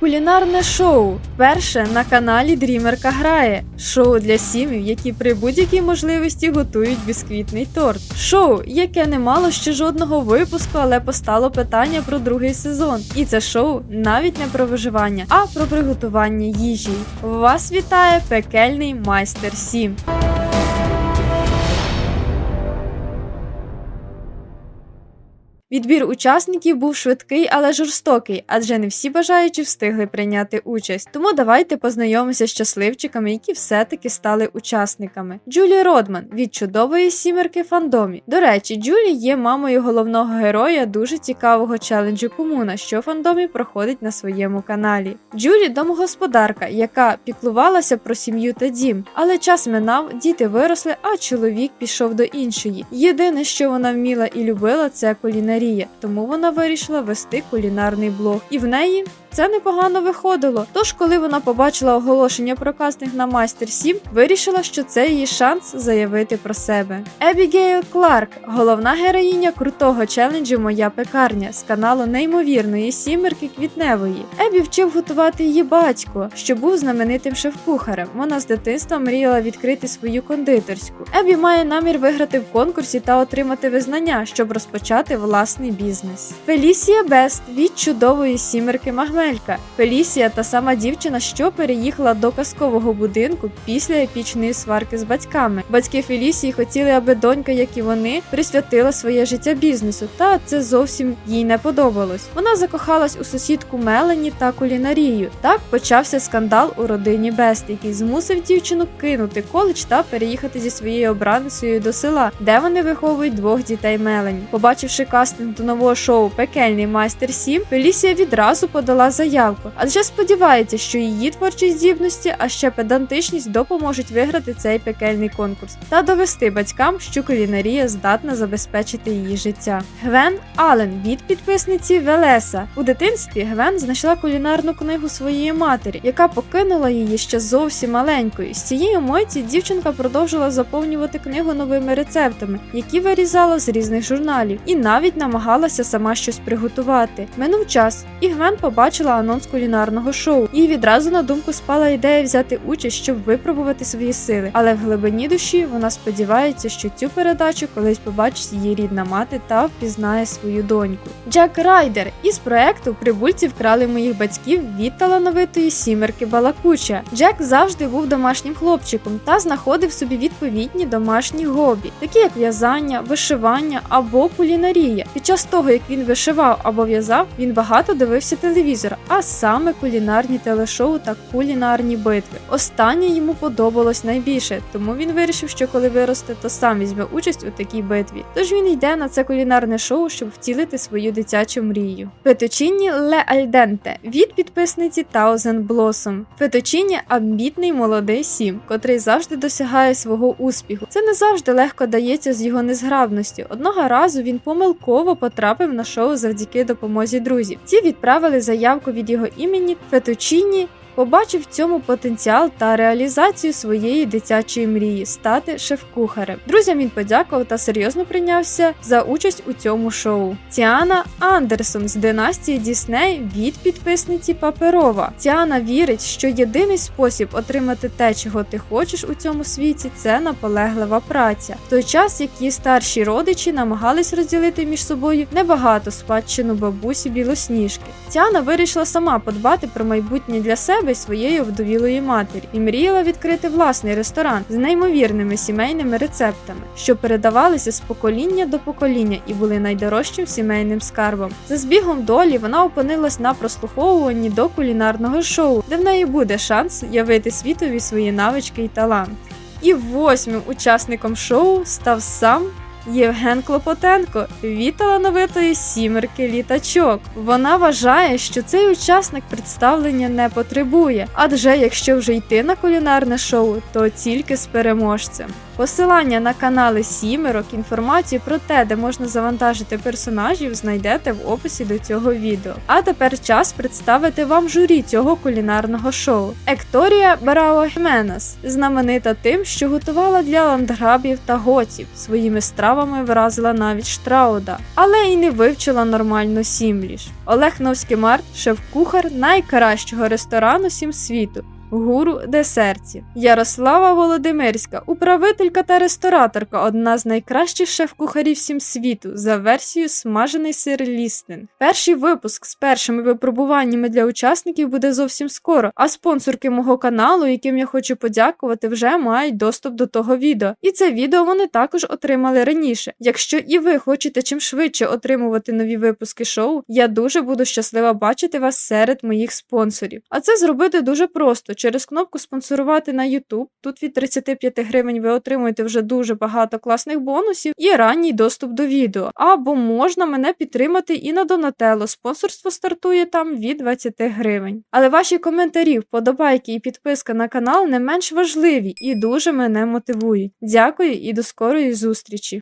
Кулінарне шоу. Перше на каналі Дрімерка грає. Шоу для сім'їв, які при будь-якій можливості готують бісквітний торт. Шоу, яке не мало ще жодного випуску, але постало питання про другий сезон. І це шоу навіть не про виживання, а про приготування їжі. Вас вітає пекельний майстер 7. Відбір учасників був швидкий, але жорстокий, адже не всі бажаючі встигли прийняти участь. Тому давайте познайомимося з щасливчиками, які все-таки стали учасниками. Джулі Родман від чудової сімерки фандомі. До речі, Джулі є мамою головного героя дуже цікавого челенджу Комуна, що фандомі проходить на своєму каналі. Джулі домогосподарка, яка піклувалася про сім'ю та дім, але час минав, діти виросли, а чоловік пішов до іншої. Єдине, що вона вміла і любила, це кулінарія, тому вона вирішила вести кулінарний блог, і в неї це непогано виходило. Тож, коли вона побачила оголошення про кастинг на Майстер 7, вирішила, що це її шанс заявити про себе. Ебігейл Кларк, головна героїня крутого челенджу Моя пекарня з каналу неймовірної сімерки квітневої. Ебі вчив готувати її батько, що був знаменитим шеф-кухарем. Вона з дитинства мріяла відкрити свою кондитерську. Ебі має намір виграти в конкурсі та отримати визнання, щоб розпочати власний бізнес. Фелісія Бест від чудової сімерки Магмелька. Фелісія та сама дівчина, що переїхала до казкового будинку після епічної сварки з батьками. Батьки Фелісії хотіли, аби донька, як і вони, присвятила своє життя бізнесу, та це зовсім їй не подобалось. Вона закохалась у сусідку Мелані та кулінарію. Так почався скандал у родині Бест, який змусив дівчину кинути коледж та переїхати зі своєю обраницею до села, де вони виховують двох дітей Мелані. Побачивши кастинг до нового шоу Пекельний майстер 7, Фелісія відразу подала заявку, адже сподівається, що її творчі здібності, а ще педантичність допоможуть виграти цей пекельний конкурс та довести батькам, що кулінарія здатна забезпечити її життя. Гвен Аллен від підписниці Велеса у дитинстві Гвен знайшла кулінарну книгу своєї матері, яка покинула її ще зовсім маленькою. З цієї мойці дівчинка продовжила заповнювати книгу новими рецептами, які вирізала з різних журналів, і навіть намагалася сама щось приготувати. Минув час, і Гвен побачила анонс кулінарного шоу. Їй відразу на думку спала ідея взяти участь, щоб випробувати свої сили. Але в глибині душі вона сподівається, що цю передачу колись побачить її рідна мати та впізнає свою доньку. Джек Райдер із проекту Прибульці вкрали моїх батьків від талановитої сімерки Балакуча. Джек завжди був домашнім хлопчиком та знаходив собі відповідні домашні хобі, такі як в'язання, вишивання або кулінарія. Під час того, як він вишивав або в'язав, він багато дивився телевізор, а саме кулінарні телешоу та кулінарні битви. Останнє йому подобалось найбільше, тому він вирішив, що коли виросте, то сам візьме участь у такій битві. Тож він йде на це кулінарне шоу, щоб втілити свою дитячу мрію. Феточіні Ле Альденте від підписниці Thousand Blossom. Феточіні амбітний молодий сім, котрий завжди досягає свого успіху. Це не завжди легко дається з його незграбності. Одного разу він помилково потрапив на шоу завдяки допомозі друзів. Ці відправили заявку від його імені Феточіні. Побачив в цьому потенціал та реалізацію своєї дитячої мрії стати шеф-кухарем. Друзям він подякував та серйозно прийнявся за участь у цьому шоу. Тіана Андерсон з династії Дісней від підписниці Паперова. Тіана вірить, що єдиний спосіб отримати те, чого ти хочеш у цьому світі, це наполеглива праця. В той час, як її старші родичі намагались розділити між собою небагато спадщину бабусі білосніжки. Тіана вирішила сама подбати про майбутнє для себе й своєї вдовілої матері і мріяла відкрити власний ресторан з неймовірними сімейними рецептами, що передавалися з покоління до покоління і були найдорожчим сімейним скарбом. За збігом долі вона опинилась на прослуховуванні до кулінарного шоу, де в неї буде шанс явити світові свої навички і талант. І восьмим учасником шоу став сам Євген Клопотенко від талановитої сімерки літачок. Вона вважає, що цей учасник представлення не потребує, адже якщо вже йти на кулінарне шоу, то тільки з переможцем. Посилання на канали Сімерок, інформацію про те, де можна завантажити персонажів, знайдете в описі до цього відео. А тепер час представити вам журі цього кулінарного шоу. Екторія Барао Хіменес, знаменита тим, що готувала для ландграбів та готів. Своїми стравами вразила навіть Штрауда, але й не вивчила нормально сімліш. Олег Новський-Март, шеф-кухар найкращого ресторану сім світу. Гуру десертів Ярослава Володимирська, управителька та рестораторка, одна з найкращих шеф-кухарів всім світу за версією смажений сир Лістинг. Перший випуск з першими випробуваннями для учасників буде зовсім скоро. А спонсорки мого каналу, яким я хочу подякувати, вже мають доступ до того відео. І це відео вони також отримали раніше. Якщо і ви хочете чим швидше отримувати нові випуски шоу, я дуже буду щаслива бачити вас серед моїх спонсорів. А це зробити дуже просто через кнопку спонсорувати на YouTube. Тут від 35 гривень ви отримуєте вже дуже багато класних бонусів і ранній доступ до відео. Або можна мене підтримати і на Донателло. Спонсорство стартує там від 20 гривень. Але ваші коментарі, вподобайки і підписка на канал не менш важливі і дуже мене мотивують. Дякую і до скорої зустрічі!